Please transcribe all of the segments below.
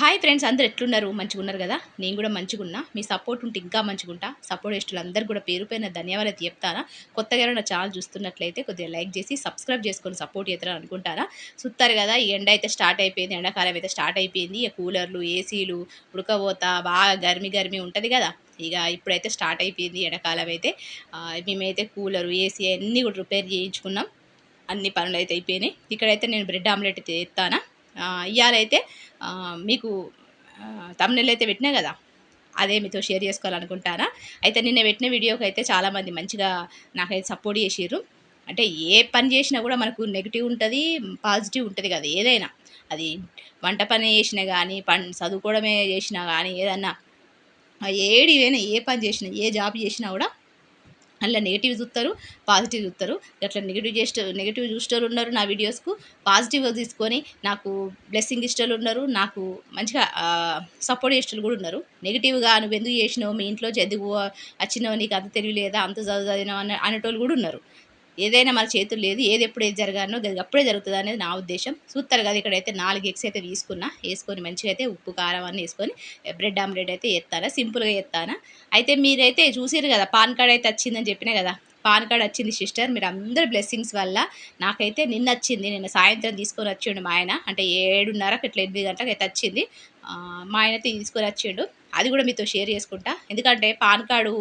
Hi friends అందరు ఎట్లున్నారు? మంచిగా ఉన్నారు కదా? నేను కూడా మంచిగా ఉన్నా మీ సపోర్ట్ ఉంటే ఇంకా మంచిగా ఉంటా సపోర్ట్ ఇష్టలు అందరు కూడా పేరు పైన ధన్యవాదాలు చెప్తారా? కొత్తగా నా ఛానల్ చూస్తున్నట్లయితే కొద్దిగా లైక్ చేసి సబ్స్క్రైబ్ చేసుకొని సపోర్ట్ చేస్తారని అనుకుంటారా? చూస్తారు కదా ఈ ఎండ అయితే స్టార్ట్ అయిపోయింది. ఎండాకాలం అయితే స్టార్ట్ అయిపోయింది. ఇక కూలర్లు ఏసీలు ఉడకపోత బాగా గర్మి గర్మి ఉంటుంది కదా. ఇక ఇప్పుడైతే స్టార్ట్ అయిపోయింది ఎండాకాలం అయితే. మేమైతే కూలరు ఏసీ అన్నీ కూడా రిపేర్ చేయించుకున్నాం. అన్ని పనులు అయితే అయిపోయినాయి. ఇక్కడైతే నేను బ్రెడ్ ఆమ్లెట్ అయితే ఎత్తానా ఇవాళైతే మీకు తమ్నెల్ అయితే పెట్టినా కదా అదే మీతో షేర్ చేసుకోవాలనుకుంటారా అయితే నిన్న పెట్టిన వీడియోకి అయితే చాలామంది మంచిగా నాకైతే సపోర్ట్ చేసిర్రు. అంటే ఏ పని చేసినా కూడా మనకు నెగిటివ్ ఉంటుంది పాజిటివ్ ఉంటుంది కదా ఏదైనా. అది వంట పని చేసినా కానీ పని చదువుకోవడమే చేసినా కానీ ఏదన్నా ఏడివైనా ఏ పని చేసినా ఏ జాబ్ చేసినా కూడా అందులో నెగిటివ్ చూస్తారు పాజిటివ్ చూస్తారు అట్లా నెగిటివ్ చేస్తే నెగిటివ్ చూసేవాళ్ళు ఉన్నారు నా వీడియోస్కు పాజిటివ్ తీసుకొని నాకు బ్లెస్సింగ్ ఇష్టలు ఉన్నారు నాకు మంచిగా సపోర్ట్ చేసేవాళ్ళు కూడా ఉన్నారు. నెగిటివ్గా నువ్వు ఎందుకు చేసినావు? మీ ఇంట్లో చదువు వచ్చినావు నీకు అంత తెలియలేదా అంత చదువు చదివినావు? అనే అనేటోళ్ళు కూడా ఉన్నారు. ఏదైనా మన చేతులు లేదు ఏది ఎప్పుడు ఏది జరగానో అది అప్పుడే జరుగుతుంది అనేది నా ఉద్దేశం. చూస్తారు కదా ఇక్కడైతే నాలుగు ఎగ్స్ అయితే తీసుకున్నా వేసుకొని మంచిగా అయితే ఉప్పు కారం అన్నీ వేసుకొని బ్రెడ్ ఆమ్లెట్ అయితే ఎత్తానా సింపుల్గా ఎత్తానా? అయితే మీరైతే చూసారు కదా పాన్ కార్డ్ అయితే వచ్చిందని చెప్పినా కదా పాన్ కార్డ్ వచ్చింది సిస్టర్ మీరు అందరు బ్లెస్సింగ్స్ వల్ల నాకైతే నిన్న వచ్చింది నిన్న సాయంత్రం తీసుకొని వచ్చిండు మా ఆయన అంటే ఏడున్నరకు ఇట్లా ఎనిమిది గంటలకు అయితే వచ్చింది. మా ఆయన అయితే తీసుకొని వచ్చిండు అది కూడా మీతో షేర్ చేసుకుంటా. ఎందుకంటే పాన్ కార్డు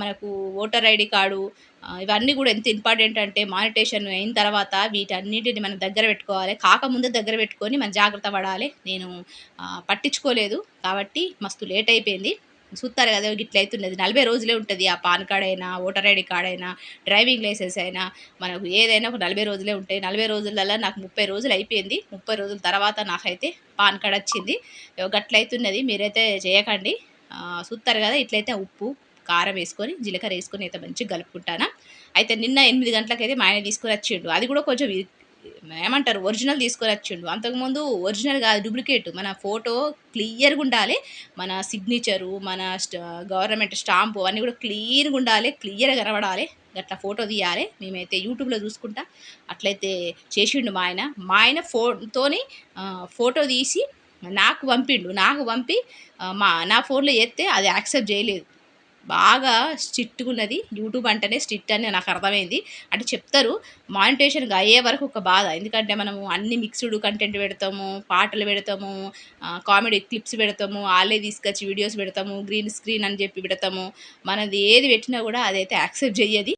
మనకు ఓటర్ ఐడి కార్డు ఇవన్నీ కూడా ఎంత ఇంపార్టెంట్ అంటే మానిటేషన్ అయిన తర్వాత వీటన్నిటిని మనం దగ్గర పెట్టుకోవాలి. కాకముందే దగ్గర పెట్టుకొని మనం జాగ్రత్త పడాలి. నేను పట్టించుకోలేదు కాబట్టి మస్తు లేట్ అయిపోయింది. చూస్తారు కదా ఇట్లా అవుతున్నది. నలభై రోజులే ఉంటుంది ఆ పాన్ కార్డ్ అయినా ఓటర్ ఐడి కార్డ్ అయినా డ్రైవింగ్ లైసెన్స్ అయినా. మనకు ఏదైనా ఒక నలభై రోజులే ఉంటాయి. నలభై రోజులలో నాకు ముప్పై రోజులు అయిపోయింది. ముప్పై రోజుల తర్వాత నాకైతే పాన్ కార్డ్ వచ్చింది. ఇగో మీరైతే చేయకండి. చూస్తారు కదా ఇట్లయితే ఉప్పు కారం వేసుకొని జీలకర్ర వేసుకొని అయితే మంచిగా కలుపుకుంటాను. అయితే నిన్న ఎనిమిది గంటలకైతే మా ఆయన తీసుకొని వచ్చిండు. అది కూడా కొంచెం ఏమంటారు ఒరిజినల్ తీసుకొని వచ్చిండు. అంతకుముందు ఒరిజినల్ కాదు డూప్లికేట్. మన ఫోటో క్లియర్గా ఉండాలి. మన సిగ్నేచరు మన గవర్నమెంట్ స్టాంపు అన్నీ కూడా క్లియర్గా ఉండాలి క్లియర్గా కనబడాలి. అట్లా ఫోటో తీయాలి. మేమైతే యూట్యూబ్లో చూసుకుంటా. అట్లయితే చేసిండు మా ఆయన. మా ఆయన ఫోన్తోని ఫోటో తీసి నాకు పంపిండు. నాకు పంపి మా నా ఫోన్లో చేస్తే అది యాక్సెప్ట్ చేయలేదు. బాగా స్ట్రిక్ట్గా ఉన్నది యూట్యూబ్ అంటేనే స్ట్రిక్ట్ అని నాకు అర్థమైంది. అంటే చెప్తారు మానిటేషన్ అయ్యే వరకు ఒక బాధ. ఎందుకంటే మనము అన్ని మిక్స్డ్ కంటెంట్ పెడతాము పాటలు పెడతాము కామెడీ క్లిప్స్ పెడతాము వాళ్ళే తీసుకొచ్చి వీడియోస్ పెడతాము గ్రీన్ స్క్రీన్ అని చెప్పి పెడతాము. మనది ఏది పెట్టినా కూడా అదైతే యాక్సెప్ట్ చేయదు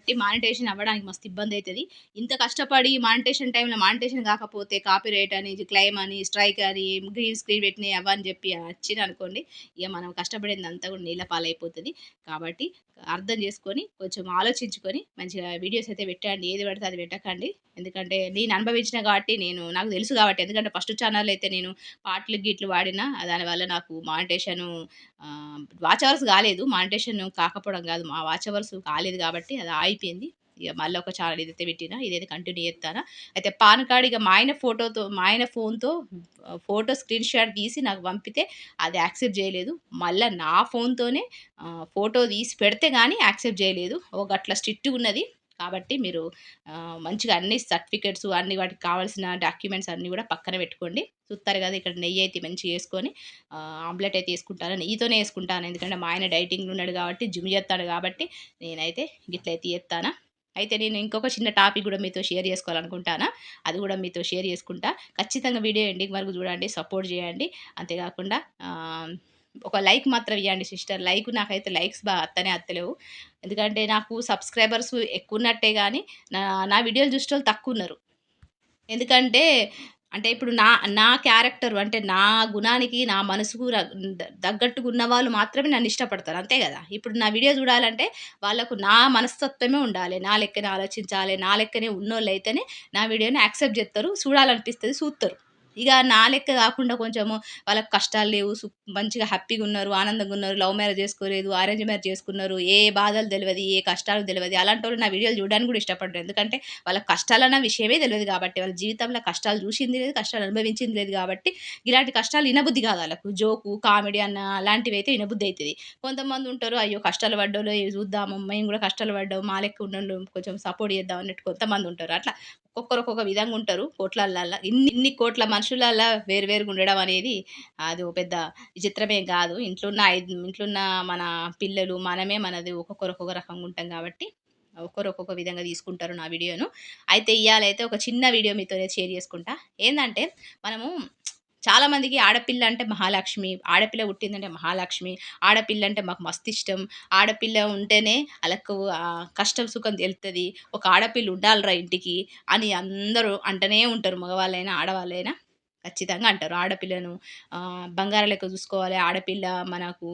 కాబట్టి మానిటేషన్ అవ్వడానికి మస్తు ఇబ్బంది అవుతుంది ఇంత కష్టపడి మానిటేషన్ టైంలో మానిటేషన్ కాకపోతే కాపీరైట్ అని క్లెయిమ్ అని స్ట్రైక్ అని గ్రీన్ స్క్రీన్ పెట్టినాయి అవని చెప్పి వచ్చింది అనుకోండి ఇక మనం కష్టపడింది అంతా కూడా నీళ్ళ పాలైపోతుంది. కాబట్టి అర్థం చేసుకొని కొంచెం ఆలోచించుకొని మంచిగా వీడియోస్ అయితే పెట్టండి. ఏది పడితే అది పెట్టకండి. ఎందుకంటే నేను అనుభవించిన కాబట్టి నేను నాకు తెలుసు కాబట్టి. ఎందుకంటే ఫస్ట్ ఛానల్ అయితే నేను పాటలు గిట్లు వాడినా దానివల్ల నాకు మానిటేషను వాచ్ అవర్స్ కాలేదు. మానిటేషన్ కాకపోవడం కాదు. మా వాచ్ అవర్స్ కాలేదు కాబట్టి అది అయిపోయింది. ఇక మళ్ళీ ఒక ఛానల్ ఏదైతే పెట్టినా ఇదైతే కంటిన్యూ చేస్తానా. అయితే పాన్ కార్డ్ ఇక మా ఆయన ఫోటోతో మా ఆయన ఫోన్తో ఫోటో స్క్రీన్ షాట్ తీసి నాకు పంపితే అది యాక్సెప్ట్ చేయలేదు. మళ్ళీ నా ఫోన్తోనే ఫోటో తీసి పెడితే కానీ యాక్సెప్ట్ చేయలేదు. ఒక అట్లా స్ట్రిక్ట్గా ఉన్నది. కాబట్టి మీరు మంచిగా అన్ని సర్టిఫికెట్స్ అన్ని వాటికి కావాల్సిన డాక్యుమెంట్స్ అన్నీ కూడా పక్కన పెట్టుకోండి. చూస్తారు కదా ఇక్కడ నెయ్యి అయితే మంచిగా వేసుకొని ఆమ్లెట్ అయితే వేసుకుంటాను నెయ్యితోనే వేసుకుంటాను. ఎందుకంటే మా ఆయన డైటింగ్లో ఉన్నాడు కాబట్టి జిమ్ చేస్తాడు కాబట్టి నేనైతే గిట్లయితే చేస్తాను. అయితే నేను ఇంకొక చిన్న టాపిక్ కూడా మీతో షేర్ చేసుకోవాలనుకుంటానా. అది కూడా మీతో షేర్ చేసుకుంటా. ఖచ్చితంగా వీడియో ఎండింగ్ వరకు చూడండి సపోర్ట్ చేయండి. అంతేకాకుండా ఒక లైక్ మాత్రం ఇవ్వండి సిస్టర్. లైక్ నాకైతే లైక్స్ బాగా అత్తనే అత్తలేవు. ఎందుకంటే నాకు సబ్స్క్రైబర్స్ ఎక్కువ ఉన్నట్టే కానీ నా నా వీడియోలు చూసే వాళ్ళు తక్కువ ఉన్నారు ఎందుకంటే అంటే ఇప్పుడు నా నా క్యారెక్టర్ అంటే నా గుణానికి నా మనసుకు తగ్గట్టుగా ఉన్న వాళ్ళు మాత్రమే నన్ను ఇష్టపడతారు. అంతే కదా? ఇప్పుడు నా వీడియో చూడాలంటే వాళ్ళకు నా మనస్తత్వమే ఉండాలి. నా లెక్కనే ఆలోచించాలి. నా లెక్కనే ఉన్నోళ్ళు అయితేనే నా వీడియోని యాక్సెప్ట్ చేస్తారు. చూడాలనిపిస్తుంది చూస్తారు ఇక నా లెక్క కాకుండా కొంచెము వాళ్ళకి కష్టాలు లేవు సు మంచిగా హ్యాపీగా ఉన్నారు ఆనందంగా ఉన్నారు లవ్ మ్యారేజ్ చేసుకోలేదు అరేంజ్ మ్యారేజ్ చేసుకున్నారు ఏ బాధలు తెలియదు ఏ కష్టాలు తెలియదు. అలాంటి వాళ్ళు నా వీడియోలు చూడడానికి కూడా ఇష్టపడరు. ఎందుకంటే వాళ్ళ కష్టాలన్న విషయమే తెలియదు కాబట్టి వాళ్ళ జీవితంలో కష్టాలు చూసింది లేదు కష్టాలు అనుభవించింది లేదు కాబట్టి ఇలాంటి కష్టాలు వినబుద్ధి కాదు వాళ్ళకు. జోకు కామెడీ అన్న అలాంటివి అయితే వినబుద్ధి అవుతుంది. కొంతమంది ఉంటారు అయ్యో కష్టాలు పడ్డోళ్ళు చూద్దాము మేము కూడా కష్టాలు పడ్డాము మా లెక్క ఉన్న కొంచెం సపోర్ట్ చేద్దాం అన్నట్టు కొంతమంది ఉంటారు. అట్లా ఒక్కొక్కరు ఒక్కొక్క విధంగా ఉంటారు కోట్లల్ల ఇన్ని ఇన్ని కోట్ల మనుషులల్లా వేరు వేరుగా ఉండడం అనేది అది ఒక పెద్ద విచిత్రమే కాదు. ఇంట్లో ఉన్న ఐదు ఇంట్లో ఉన్న మన పిల్లలు మనమే మనది ఒక్కొక్కరు ఒక్కొక్క రకంగా ఉంటాం కాబట్టి ఒక్కొక్కరు ఒక్కొక్క విధంగా తీసుకుంటారు నా వీడియోను. అయితే ఇవాళైతే ఒక చిన్న వీడియో మీతో షేర్ చేసుకుంటా. ఏంటంటే మనము చాలామందికి ఆడపిల్ల అంటే మహాలక్ష్మి ఆడపిల్ల పుట్టిందంటే మహాలక్ష్మి ఆడపిల్ల అంటే మాకు మస్తు ఇష్టం ఆడపిల్ల ఉంటేనే వాళ్ళకు కష్టం సుఖం తెలుస్తుంది ఒక ఆడపిల్ల ఉండాలిరా ఇంటికి అని అందరూ అంటనే ఉంటారు. మగవాళ్ళైనా ఆడవాళ్ళైనా ఖచ్చితంగా అంటారు. ఆడపిల్లను బంగారం లెక్క చూసుకోవాలి. ఆడపిల్ల మనకు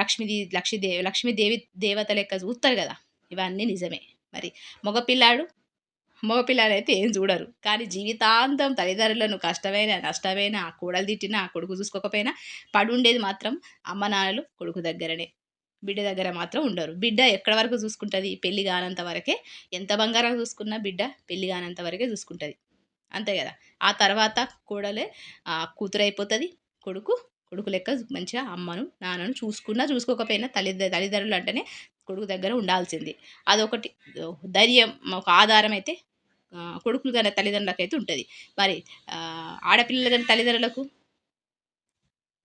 లక్ష్మీది లక్ష్మీదేవి లక్ష్మీదేవి దేవత లెక్క చూస్తారు కదా. ఇవన్నీ నిజమే. మరి మగపిల్లాడు మగపిల్లలు అయితే ఏం చూడరు. కానీ జీవితాంతం తల్లిదండ్రులను కష్టమైన నష్టమైన ఆ కూడలు తిట్టినా ఆ కొడుకు చూసుకోకపోయినా పడుండేది మాత్రం అమ్మ నాన్నలు కొడుకు దగ్గరనే. బిడ్డ దగ్గర మాత్రం ఉండరు. బిడ్డ ఎక్కడి వరకు చూసుకుంటుంది? పెళ్ళి కానంత వరకే. ఎంత బంగారం చూసుకున్నా బిడ్డ పెళ్ళి కానంత వరకే చూసుకుంటుంది. అంతే కదా. ఆ తర్వాత కూడలే కూతురైపోతుంది. కూతురు అయిపోతుంది కొడుకు కొడుకు లెక్క మంచిగా అమ్మను నాన్నను చూసుకున్నా చూసుకోకపోయినా తల్లి తల్లిదండ్రులు అంటేనే కొడుకు దగ్గర ఉండాల్సింది. అదొకటి ధైర్యం ఒక ఆధారం అయితే కొడుకులు కానీ తల్లిదండ్రులకు అయితే ఉంటుంది. మరి ఆడపిల్లలు కానీ తల్లిదండ్రులకు?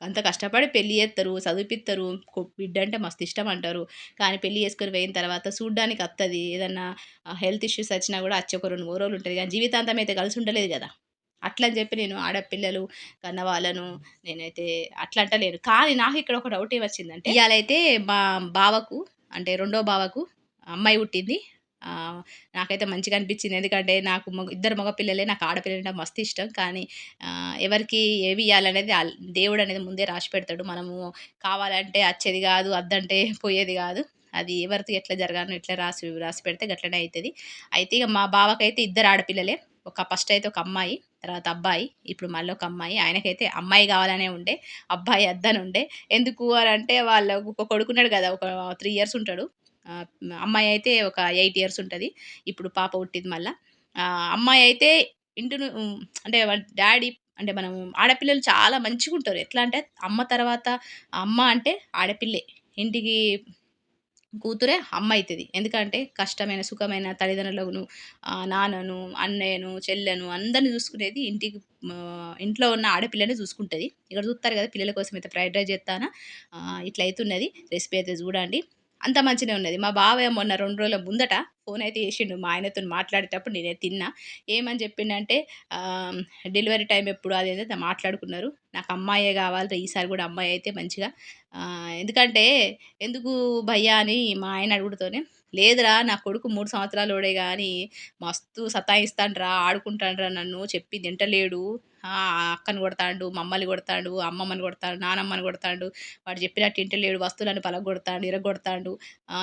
అంత కష్టపడి పెళ్ళి చేస్తారు చదివిపిస్తారు బిడ్డ అంటే మస్తు ఇష్టం అంటారు కానీ పెళ్ళి చేసుకొని పోయిన తర్వాత చూడ్డానికి వస్తుంది ఏదన్నా హెల్త్ ఇష్యూస్ వచ్చినా కూడా వచ్చి ఒక రెండు మూడు రోజులు ఉంటుంది. కానీ జీవితాంతం అయితే కలిసి ఉండలేదు కదా. అట్లా అని చెప్పి నేను ఆడపిల్లలు కన్న వాళ్ళను నేనైతే అట్లా అంటలేను. కానీ నాకు ఇక్కడ ఒక డౌట్ ఏమొచ్చిందంటే ఇవాళైతే మా బావకు అంటే రెండో బావకు అమ్మాయి పుట్టింది. నాకైతే మంచిగా అనిపించింది. ఎందుకంటే నాకు ఇద్దరు మగపిల్లలే నాకు ఆడపిల్లలు అంటే మస్తు ఇష్టం. కానీ ఎవరికి ఏవి ఇవ్వాలనేది దేవుడు అనేది ముందే రాసి పెడతాడు. మనము కావాలంటే వచ్చేది కాదు అద్దంటే పోయేది కాదు. అది ఎవరికి ఎట్లా జరగాలని ఎట్లా రాసి రాసి పెడితే గట్లనే అవుతుంది అయితే ఇక మా బావకైతే ఇద్దరు ఆడపిల్లలే. ఒక ఫస్ట్ అయితే ఒక అమ్మాయి తర్వాత అబ్బాయి ఇప్పుడు మళ్ళీ ఒక అమ్మాయి. ఆయనకైతే అమ్మాయి కావాలనే ఉండే అబ్బాయి అద్దని ఉండే. ఎందుకు అని అంటే వాళ్ళ ఒక కొడుకున్నాడు కదా ఒక త్రీ ఇయర్స్ ఉంటాడు. అమ్మాయి అయితే ఒక ఎయిట్ ఇయర్స్ ఉంటుంది. ఇప్పుడు పాప పుట్టింది మళ్ళీ. అమ్మాయి అయితే ఇంటిను అంటే డాడీ అంటే మనం ఆడపిల్లలు చాలా మంచిగా ఉంటారు. ఎట్లా అంటే అమ్మ తర్వాత అమ్మ అంటే ఆడపిల్లే. ఇంటికి కూతురే అమ్మ అవుతుంది ఎందుకంటే కష్టమైన సుఖమైన తల్లిదండ్రులను నాన్నను అన్నయ్యను చెల్లెను అందరిని చూసుకునేది ఇంటికి ఇంట్లో ఉన్న ఆడపిల్లని చూసుకుంటుంది. ఇక్కడ చూస్తారు కదా పిల్లల కోసం అయితే ఫ్రైడ్ రైస్ చేస్తానా? ఇట్లా అవుతున్నది రెసిపీ అయితే చూడండి. అంత మంచిగా ఉన్నది. మా బావయ్య మొన్న రెండు రోజుల ముందట ఫోన్ అయితే చేసిండు మా ఆయనతో మాట్లాడేటప్పుడు నేనే తిన్నా. ఏమని చెప్పిండంటే డెలివరీ టైం ఎప్పుడు అది ఏదైతే మాట్లాడుకున్నారు. నాకు అమ్మాయే కావాలి ఈసారి కూడా అమ్మాయి అయితే మంచిగా. ఎందుకంటే ఎందుకు భయ్యా అని మా ఆయన అడుగుతూనే లేదురా నా కొడుకు మూడు సంవత్సరాలు ఓడే కానీ మస్తు సతాయిస్తాండ్రా ఆడుకుంటాండ్రా నన్ను చెప్పి తింటలేడు. అక్కను కొడతాడు మమ్మల్ని కొడతాడు అమ్మమ్మని కొడతాడు నానమ్మని కొడతాడు. వాడు చెప్పినట్టు ఇంటలేడు వస్తువులను పలగొడతాడు ఇరగొడతాడు.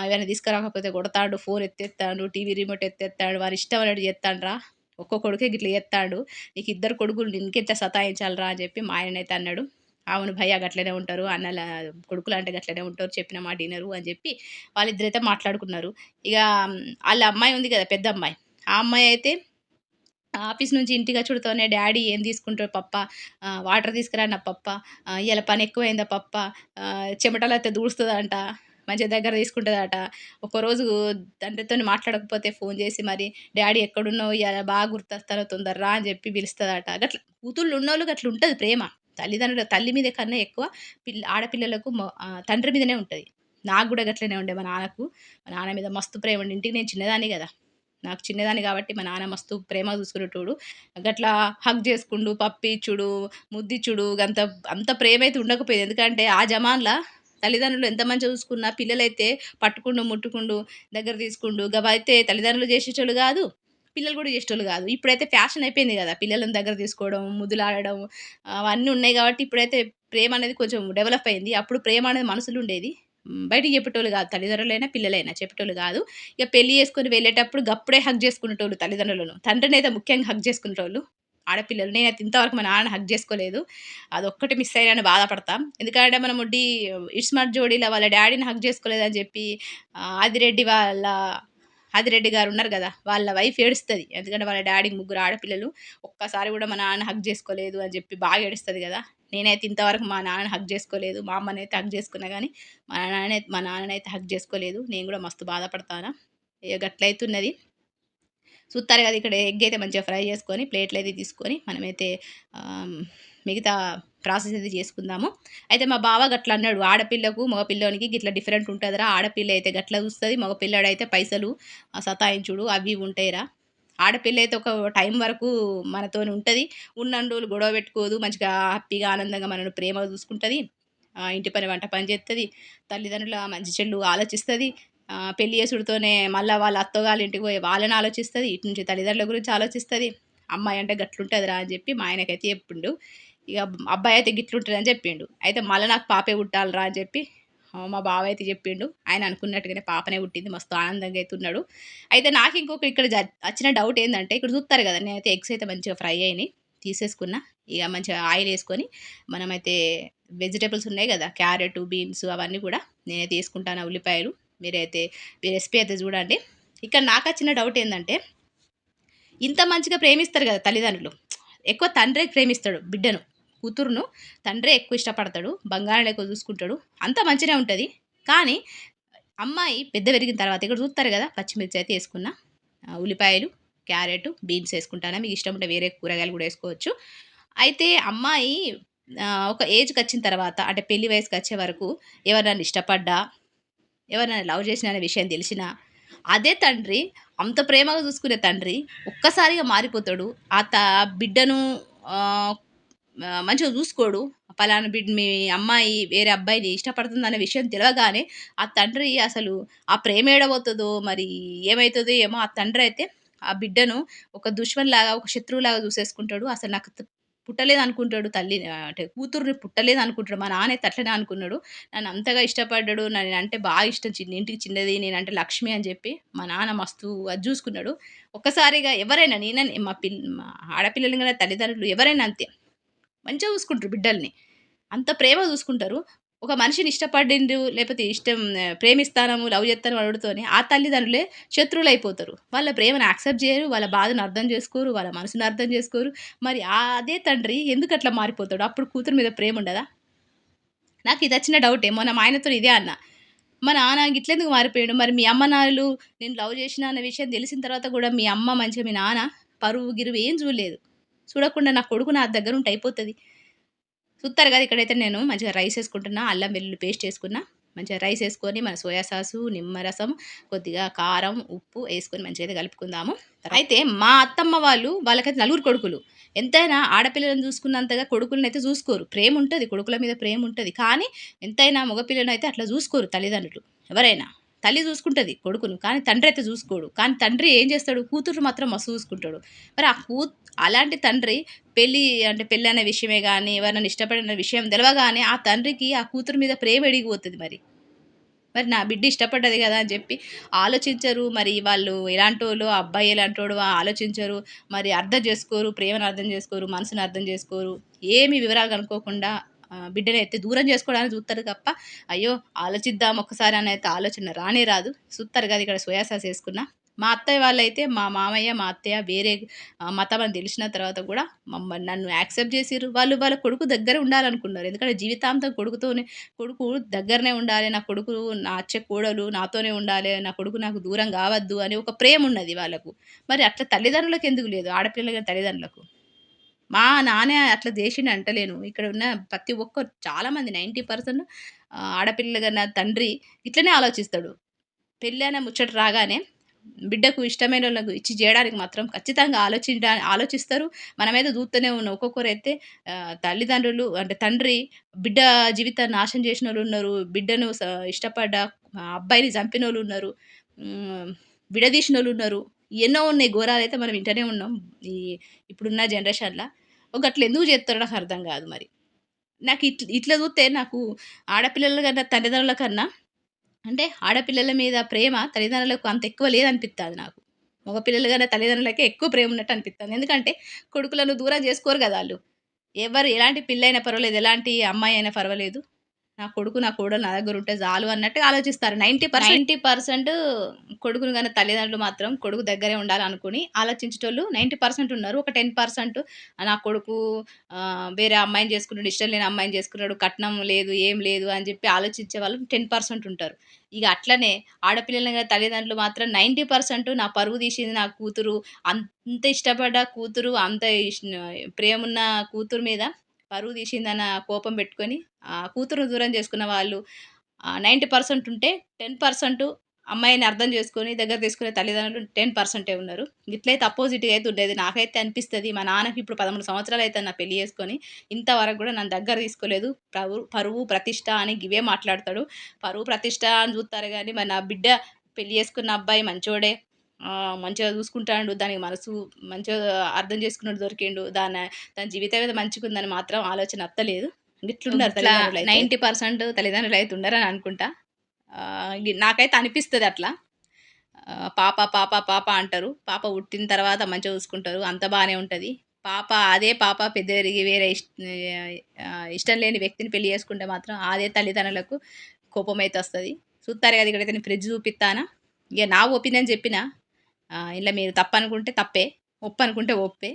ఏమైనా తీసుకురాకపోతే కొడతాడు ఫోన్ ఎత్తేస్తాడు టీవీ రిమోట్ ఎత్తేస్తాడు వారి ఇష్టం అనేది చేస్తాడురా ఒక్కో కొడుకే గిట్ల ఎత్తాడు నీకు ఇద్దరు కొడుకులు ఇంకెంత సతాయించాలిరా అని చెప్పి మా ఆయన అయితే అన్నాడు. అవును భయ్య గట్లనే ఉంటారు అన్నల కొడుకులు అంటే గట్లనే ఉంటారు చెప్పిన మా వినరు అని చెప్పి వాళ్ళిద్దరైతే మాట్లాడుకున్నారు. ఇక వాళ్ళ అమ్మాయి ఉంది కదా పెద్ద అమ్మాయి. ఆ అమ్మాయి అయితే ఆఫీస్ నుంచి ఇంటికి వచ్చుడుతోనే డాడీ ఏం తీసుకుంటారు పప్ప? వాటర్ తీసుకురా పప్ప. ఇలా పని ఎక్కువైందా పప్ప? చెమటలు అయితే దూడుస్తుందంట మంచి దగ్గర తీసుకుంటుందట. ఒకరోజు తండ్రితో మాట్లాడకపోతే ఫోన్ చేసి మరి డాడీ ఎక్కడున్నావు? ఇలా బాగా గుర్తొస్తానో తొందరరా అని చెప్పి పిలుస్తుందట. అట్లా కూతుళ్ళు ఉన్నోళ్ళు అట్లా ఉంటుంది ప్రేమ. తల్లిదండ్రుల తల్లి మీద కన్నా ఎక్కువ పిల్ల ఆడపిల్లలకు తండ్రి మీదనే ఉంటుంది. నాకు కూడా గట్లనే ఉండే మా నాన్నకు. మా నాన్న మీద మస్తు ప్రేమ ఉండే. ఇంటికి నేను చిన్నదాన్ని కదా. నాకు చిన్నదాన్ని కాబట్టి మా నాన్న మస్తు ప్రేమ చూసుకునేటోడు గట్లా హగ్ చేసుకుండు పప్పిచ్చుడు ముద్దిచ్చుడు అంత అంత ప్రేమ అయితే ఉండకపోయేది. ఎందుకంటే ఆ జమాన్లా తల్లిదండ్రులు ఎంత మంచిగా చూసుకున్నా పిల్లలైతే పట్టుకుండు ముట్టుకుండు దగ్గర తీసుకుండు గవ అయితే తల్లిదండ్రులు చేసేటోళ్ళు కాదు పిల్లలు కూడా చేసేటోళ్ళు కాదు. ఇప్పుడైతే ఫ్యాషన్ అయిపోయింది కదా పిల్లలను దగ్గర తీసుకోవడం ముద్దులాడడం అవన్నీ ఉన్నాయి కాబట్టి ఇప్పుడైతే ప్రేమ అనేది కొంచెం డెవలప్ అయింది. అప్పుడు ప్రేమ అనేది మనసులో ఉండేది. బయట చెప్పేటోళ్ళు కాదు తల్లిదండ్రులైనా పిల్లలైనా చెప్పేటోళ్ళు కాదు. ఇక పెళ్ళి చేసుకుని వెళ్ళేటప్పుడు గప్పుడే హక్ చేసుకునేటోళ్ళు తల్లిదండ్రులను. తండ్రిని అయితే ముఖ్యంగా హక్ చేసుకునేటోళ్ళు. ఆడపిల్లలు. నేనైతే ఇంతవరకు మా నాన్న హక్ చేసుకోలేదు. అదొక్కటి మిస్ అయ్యానని బాధపడతాం. ఎందుకంటే మనం వడ్డీ ఇస్మార్ట్ జోడీలో వాళ్ళ డాడీని హక్ చేసుకోలేదని చెప్పి ఆదిరెడ్డి వాళ్ళ ఆదిరెడ్డి గారు ఉన్నారు కదా వాళ్ళ వైఫ్ ఏడుస్తుంది. ఎందుకంటే వాళ్ళ డాడీ ముగ్గురు ఆడపిల్లలు. ఒక్కసారి కూడా మా నాన్న హక్ చేసుకోలేదు అని చెప్పి బాగా ఏడుస్తుంది కదా. నేనైతే ఇంతవరకు మా నాన్నని హగ్ చేసుకోలేదు మా అమ్మనైతే హగ్ చేసుకున్నా కానీ మా నాన్న మా నాన్ననైతే హక్ చేసుకోలేదు. నేను కూడా మస్తు బాధపడతాను? ఇక గట్లయితున్నది. చూస్తారు కదా ఇక్కడ ఎగ్ అయితే మంచిగా ఫ్రై చేసుకొని ప్లేట్లు అయితే తీసుకొని మనమైతే మిగతా ప్రాసెస్ అయితే చేసుకుందాము. అయితే మా బావ గట్ల అన్నాడు ఆడపిల్లకు మగపిల్లోనికి గిట్ల డిఫరెంట్ ఉంటుందిరా. ఆడపిల్ల అయితే గట్ల చూస్తుంది మగపిల్లడైతే పైసలు సతాయించుడు అవి ఉంటాయిరా. ఆడపిల్ల అయితే ఒక టైం వరకు మనతో ఉంటుంది. ఉన్న రోజులు గొడవ పెట్టుకోదు. మంచిగా హ్యాపీగా ఆనందంగా మనను ప్రేమగా చూసుకుంటుంది. ఇంటి పని వంట పని చేస్తుంది తల్లిదండ్రుల మంచి చెల్లు ఆలోచిస్తుంది. పెళ్ళి చేసుడితోనే మళ్ళీ వాళ్ళ అత్తగాళ్ళ ఇంటికి పోయి వాళ్ళని ఆలోచిస్తుంది. ఇటు నుంచి తల్లిదండ్రుల గురించి ఆలోచిస్తుంది. అమ్మాయి అంటే గట్లుంటుందిరా అని చెప్పి మా ఆయనకైతే చెప్పిండు. ఇక అబ్బాయి అయితే గిట్లుంటుంది అని చెప్పిండు. అయితే మళ్ళీ నాకు పాపే పుట్టాలిరా అని చెప్పి మా బావ అయితే చెప్పిండు. ఆయన అనుకున్నట్టుగానే పాపనే పుట్టింది మస్తు ఆనందంగా అయితే ఉన్నాడు. అయితే నాకు ఇంకొక ఇక్కడ జ- వచ్చిన డౌట్ ఏంటంటే ఇక్కడ చూస్తారు కదా నేనైతే ఎగ్స్ అయితే మంచిగా ఫ్రై అయినాయి తీసేసుకున్నా. ఇక మంచిగా ఆయిల్ వేసుకొని మనమైతే వెజిటేబుల్స్ ఉన్నాయి కదా క్యారెట్ బీన్స్ అవన్నీ కూడా నేనే తీసుకుంటాను ఉల్లిపాయలు. మీరైతే మీ రెసిపీ అయితే చూడండి. ఇక్కడ నాకు వచ్చిన డౌట్ ఏంటంటే ఇంత మంచిగా ప్రేమిస్తారు కదా తల్లిదండ్రులు. ఎక్కువ తండ్రి ప్రేమిస్తాడు బిడ్డను. కూతురును తండ్రే ఎక్కువ ఇష్టపడతాడు బంగారం ఎక్కువ చూసుకుంటాడు. అంత మంచిగా ఉంటుంది. కానీ అమ్మాయి పెద్ద పెరిగిన తర్వాత ఇక్కడ చూస్తారు కదా పచ్చిమిర్చి అయితే వేసుకున్న ఉల్లిపాయలు క్యారెట్ బీన్స్ వేసుకుంటాను? మీకు ఇష్టం ఉంటే వేరే కూరగాయలు కూడా వేసుకోవచ్చు. అయితే అమ్మాయి ఒక ఏజ్కి వచ్చిన తర్వాత అంటే పెళ్ళి వయసుకి వచ్చే వరకు ఎవరినైనా ఇష్టపడ్డా ఎవరినైనా లవ్ చేసిన అనే విషయం తెలిసినా అదే తండ్రి అంత ప్రేమగా చూసుకునే తండ్రి ఒక్కసారిగా మారిపోతాడు. ఆ త బిడ్డను ఆ, మంచిగా చూసుకోడు. పలానా బిడ్డ మీ అమ్మాయి వేరే అబ్బాయిని ఇష్టపడుతుంది అనే విషయం తెలియగానే ఆ తండ్రి అసలు ఆ ప్రేమ ఏడబోతుందో మరి ఏమవుతుందో ఏమో ఆ తండ్రి అయితే ఆ బిడ్డను ఒక దుష్మన్ లాగా ఒక శత్రువులాగా చూసేసుకుంటాడు. అసలు నాకు పుట్టలేదు అనుకుంటాడు తల్లి. అంటే కూతుర్ని పుట్టలేదు అనుకుంటాడు మా నాన్న అయితే అట్లనే అనుకున్నాడు. నన్ను అంతగా ఇష్టపడ్డాడు. నన్ను అంటే బాగా ఇష్టం. చిన్న ఇంటికి చిన్నది. నేనంటే లక్ష్మి అని చెప్పి మా నాన్న మస్తు అది చూసుకున్నాడు. ఒక్కసారిగా ఎవరైనా నేనని మా పిల్ల మా ఆడపిల్లలు కానీ తల్లిదండ్రులు ఎవరైనా అంతే. మంచిగా చూసుకుంటారు బిడ్డల్ని. అంత ప్రేమ చూసుకుంటారు. ఒక మనిషిని ఇష్టపడిండు లేకపోతే ఇష్టం ప్రేమిస్తానము లవ్ చేస్తాను అడుగుతోనే ఆ తల్లిదండ్రులే శత్రువులు అయిపోతారు వాళ్ళ ప్రేమను యాక్సెప్ట్ చేయరు వాళ్ళ బాధను అర్థం చేసుకోరు వాళ్ళ మనసును అర్థం చేసుకోరు. మరి అదే తండ్రి ఎందుకు అట్లా మారిపోతాడు? అప్పుడు కూతురు మీద ప్రేమ ఉండదా? నాకు ఇది వచ్చిన డౌటే మొన్న మా ఆయనతో ఇదే అన్న. మా నాన్న ఇట్లెందుకు మారిపోయాడు? మరి మీ అమ్మ నాన్నలు నేను లవ్ చేసిన అన్న విషయం తెలిసిన తర్వాత కూడా మీ అమ్మ మంచిగా మీ నాన్న పరువు గిరువు ఏం చూడలేదు. చూడకుండా నా కొడుకు నా దగ్గర ఉంటే అయిపోతుంది. చూస్తారు కదా ఇక్కడైతే నేను మంచిగా రైస్ వేసుకుంటున్నా అల్లం వెల్లుల్లి పేస్ట్ వేసుకున్నా మంచిగా రైస్ వేసుకొని మన సోయా సాసు నిమ్మరసం కొద్దిగా కారం ఉప్పు వేసుకొని మంచిగా అయితే కలుపుకుందాము. అయితే మా అత్తమ్మ వాళ్ళు వాళ్ళకైతే నలుగురు కొడుకులు. ఎంతైనా ఆడపిల్లలను చూసుకున్నంతగా కొడుకులను అయితే చూసుకోరు. ప్రేమ ఉంటుంది కొడుకుల మీద ప్రేమ ఉంటుంది కానీ ఎంతైనా మగపిల్లను అయితే అట్లా చూసుకోరు తల్లిదండ్రులు. ఎవరైనా. తల్లి చూసుకుంటుంది కొడుకును. కానీ తండ్రి అయితే చూసుకోడు. కానీ తండ్రి ఏం చేస్తాడు? కూతురు మాత్రం మస్తు చూసుకుంటాడు. మరి ఆ కూ అలాంటి తండ్రి పెళ్ళి అంటే పెళ్ళి అనే విషయమే కానీ ఎవరైనా ఇష్టపడిన విషయం తెలవగానే ఆ తండ్రికి ఆ కూతురు మీద ప్రేమ ఎడిగిపోతుంది మరి. మరి నా బిడ్డ ఇష్టపడ్డది కదా అని చెప్పి ఆలోచించరు. మరి వాళ్ళు ఎలాంటి వాళ్ళు అబ్బాయి ఎలాంటి వాడు ఆలోచించరు. మరి అర్థం చేసుకోరు ప్రేమను అర్థం చేసుకోరు మనసును అర్థం చేసుకోరు. ఏమి వివరాలు కనుక్కోకుండా బిడ్డని అయితే దూరం చేసుకోవడానికి చూస్తారు తప్ప అయ్యో ఆలోచిద్దాం ఒక్కసారి అని అయితే ఆలోచన రానే రాదు. చూస్తారు కదా ఇక్కడ సోయా సాస్ వేసుకున్నా. మా అత్తయ్య వాళ్ళైతే మా మామయ్య మా అత్తయ్య వేరే మతం అని తెలిసిన తర్వాత కూడా మమ్మల్ని నన్ను యాక్సెప్ట్ చేసిర్రు. వాళ్ళు వాళ్ళ కొడుకు దగ్గర ఉండాలనుకున్నారు. ఎందుకంటే జీవితాంతం కొడుకుతోనే కొడుకు దగ్గరనే ఉండాలి నా కొడుకు నా అచ్చ కోడలు నాతోనే ఉండాలి నా కొడుకు నాకు దూరం కావద్దు అని ఒక ప్రేమ ఉన్నది వాళ్ళకు. మరి అట్లా తల్లిదండ్రులకు ఎందుకు లేదు? ఆడపిల్లల తల్లిదండ్రులకు. మా నాన్న అట్లా చేసిండు అంటలేను. ఇక్కడ ఉన్న ప్రతి ఒక్కరు చాలామంది నైంటీ పర్సెంట్ ఆడపిల్ల కన్నా తండ్రి ఇట్లనే ఆలోచిస్తాడు. పెళ్ళి అనే ముచ్చట రాగానే బిడ్డకు ఇష్టమైన వాళ్ళకు ఇచ్చి చేయడానికి మాత్రం ఖచ్చితంగా ఆలోచించ ఆలోచిస్తారు. మన మీద చూస్తూనే ఉన్న ఒక్కొక్కరు అయితే తల్లిదండ్రులు అంటే తండ్రి బిడ్డ జీవితాన్ని నాశనం చేసిన వాళ్ళు ఉన్నారు. బిడ్డను ఇష్టపడ్డ అబ్బాయిని చంపిన వాళ్ళు ఉన్నారు. విడదీసిన వాళ్ళు ఉన్నారు. ఎన్నో ఉన్నాయి ఘోరాలు అయితే మనం వింటూనే ఉన్నాం ఈ ఇప్పుడున్న జనరేషన్లో. ఒక అట్లా ఎందుకు చేస్తారో నాకు అర్థం కాదు మరి. నాకు ఇట్లా ఇట్లా చూస్తే నాకు ఆడపిల్లల కన్నా తల్లిదండ్రుల కన్నా అంటే ఆడపిల్లల మీద ప్రేమ తల్లిదండ్రులకు అంత ఎక్కువ లేదనిపిస్తుంది నాకు. మగపిల్లలు కన్నా తల్లిదండ్రులకే ఎక్కువ ప్రేమ ఉన్నట్టు అనిపిస్తుంది ఎందుకంటే కొడుకులను దూరం చేసుకోరు కదా వాళ్ళు. ఎవరు ఎలాంటి పిల్ల అయినా పర్వాలేదు ఎలాంటి అమ్మాయి అయినా పర్వాలేదు. నా కొడుకు నా కోడలు నా దగ్గర ఉంటే చాలు అన్నట్టు ఆలోచిస్తారు. నైంటీ పర్సెంట్ నైంటీ పర్సెంట్ కొడుకును కానీ తల్లిదండ్రులు మాత్రం కొడుకు దగ్గరే ఉండాలనుకుని ఆలోచించేటోళ్ళు నైంటీ పర్సెంట్ ఉన్నారు. ఒక టెన్ పర్సెంట్ నా కొడుకు వేరే అమ్మాయిని చేసుకున్నాడు ఇష్టం లేని అమ్మాయిని చేసుకున్నాడు కట్నం లేదు ఏం లేదు అని చెప్పి ఆలోచించే వాళ్ళు టెన్ పర్సెంట్ ఉంటారు. ఇక అట్లనే ఆడపిల్లల తల్లిదండ్రులు మాత్రం నైంటీ పర్సెంట్ నా పరువు తీసింది నా కూతురు అంత ఇష్టపడ్డ కూతురు అంత ఇష్- ప్రేమున్న కూతురు మీద పరువు తీసిందన్న కోపం పెట్టుకొని కూతురు దూరం చేసుకున్న వాళ్ళు నైంటీ పర్సెంట్ ఉంటే టెన్ పర్సెంట్ అమ్మాయిని అర్థం చేసుకొని దగ్గర తీసుకునే తల్లిదండ్రులు టెన్ పర్సెంటే ఉన్నారు. ఇట్లయితే అపోజిట్గా అయితే ఉండేది. నాకైతే అనిపిస్తుంది మా నాన్నకి ఇప్పుడు పదమూడు సంవత్సరాలు అయితే నా పెళ్ళి చేసుకొని ఇంతవరకు కూడా నన్ను దగ్గర తీసుకోలేదు. పరువు పరువు ప్రతిష్ట అని ఇవే మాట్లాడతాడు. పరువు ప్రతిష్ట అని చూస్తారు కానీ మరి నా బిడ్డ పెళ్ళి చేసుకున్న అబ్బాయి మంచోడే. మంచిగా చూసుకుంటాడు దానికి మనసు మంచిగా అర్థం చేసుకున్నాడు దొరికిండు దాని దాని జీవితం మీద మంచిగా ఉందని మాత్రం ఆలోచన అత్తలేదు. ఇట్లున్నారు నైంటీ పర్సెంట్ తల్లిదండ్రులు అయితే ఉండరని అనుకుంటా. నాకైతే అనిపిస్తుంది అట్లా. పాప పాప పాప అంటారు. పాప పుట్టిన తర్వాత మంచిగా చూసుకుంటారు అంత బాగానే ఉంటుంది. పాప అదే పాప పెద్ద వేరే ఇష్ట లేని వ్యక్తిని పెళ్ళి చేసుకుంటే మాత్రం అదే తల్లిదండ్రులకు కోపం అయితే వస్తుంది. చూస్తారు కదా ఇక్కడైతే నేను ఫ్రిడ్జ్ చూపిస్తానా ఇక నా ఒపీనియన్ చెప్పిన ఇలా మీరు తప్పనుకుంటే తప్పే ఒప్పు అనుకుంటే ఒప్పే.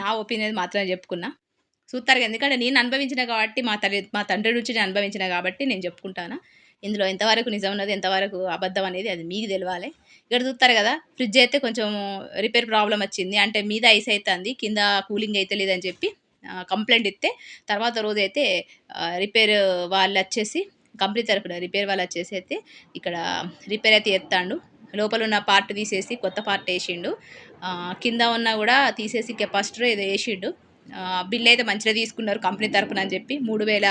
నా ఒపీనియన్ మాత్రమే చెప్పుకున్నా. చూస్తారు కదా ఎందుకంటే నేను అనుభవించిన కాబట్టి మా తల్లి మా తండ్రి నుంచి నేను అనుభవించిన కాబట్టి నేను చెప్పుకుంటాను. ఇందులో ఎంతవరకు నిజం ఉన్నది ఎంతవరకు అబద్ధం అనేది అది మీకు తెలియాలి ఇక్కడ చూస్తారు కదా ఫ్రిడ్జ్ అయితే కొంచెం రిపేర్ ప్రాబ్లం వచ్చింది. అంటే మీద ఐస్ అవుతుంది కింద కూలింగ్ అయితే లేదని చెప్పి కంప్లైంట్ ఇస్తే తర్వాత రోజు అయితే రిపేర్ వాళ్ళు వచ్చేసి కంపెనీ తరపున రిపేర్ వాళ్ళు వచ్చేసి అయితే ఇక్కడ రిపేర్ అయితే ఎత్తాండు లోపల ఉన్న పార్ట్ తీసేసి కొత్త పార్ట్ వేసిండు. కింద ఉన్న కూడా తీసేసి కెపాసిటర్ ఏదో వేసిండు. బిల్ అయితే మంచిగా తీసుకున్నారు కంపెనీ తరపున అని చెప్పి. మూడు వేల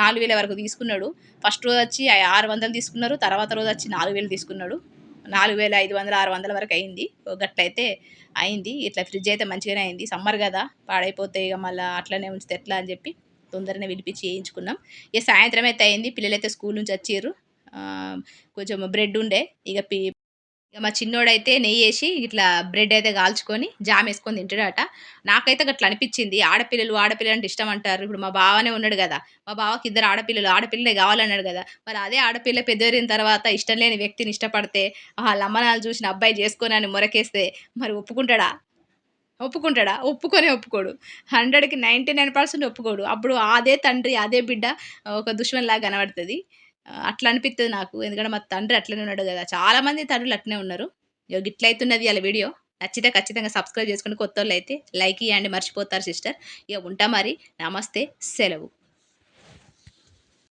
నాలుగు వేల వరకు తీసుకున్నాడు. ఫస్ట్ రోజు వచ్చి ఆరు వందలు తీసుకున్నారు. తర్వాత రోజు వచ్చి నాలుగు వేలు తీసుకున్నాడు. నాలుగు వేల ఐదు వందల ఆరు వందల వరకు అయింది. గట్లయితే అయింది. ఇట్లా ఫ్రిడ్జ్ అయితే మంచిగానే అయింది. సమ్మర్ కదా పాడైపోతే ఇక మళ్ళీ అట్లనే ఉంచితే ఎట్లా అని చెప్పి తొందరనే పిలిపించి చేయించుకున్నాం ఇక సాయంత్రం అయితే అయింది. పిల్లలు అయితే స్కూల్ నుంచి వచ్చారు. కొంచెం బ్రెడ్ ఉండే. ఇక పి ఇక మా చిన్నోడైతే నెయ్యి వేసి ఇట్లా బ్రెడ్ అయితే కాల్చుకొని జామ్ వేసుకొని తింటాడట. నాకైతే అట్లా అనిపించింది. ఆడపిల్లలు ఆడపిల్లలు అంటే ఇష్టం అంటారు. ఇప్పుడు మా బావనే ఉన్నాడు కదా. మా బావకి ఇద్దరు ఆడపిల్లలు ఆడపిల్లలే కావాలన్నాడు కదా. మరి అదే ఆడపిల్ల పెద్దరిన తర్వాత ఇష్టం లేని వ్యక్తిని ఇష్టపడితే వాళ్ళ అమ్మనాలు చూసిన అబ్బాయి చేసుకొని అని మొరకేస్తే మరి ఒప్పుకుంటాడా? ఒప్పుకుంటాడా? ఒప్పుకొని ఒప్పుకోడు. హండ్రెడ్కి నైంటీ నైన్ పర్సెంట్ ఒప్పుకోడు. అప్పుడు అదే తండ్రి అదే బిడ్డ ఒక దుష్మన్ లాగా కనబడుతుంది. అట్లా అనిపిస్తుంది నాకు. ఎందుకంటే మా తండ్రి అట్లనే ఉన్నాడు కదా. చాలామంది తండ్రులు అట్లనే ఉన్నారు. ఇక ఇట్లయితున్నది అలా వీడియో. నచ్చితే ఖచ్చితంగా సబ్స్క్రైబ్ చేసుకుని కొత్త వాళ్ళు అయితే లైక్ ఇవ్వండి మర్చిపోతారు సిస్టర్. ఇక ఉంటా మరి. నమస్తే. సెలవు.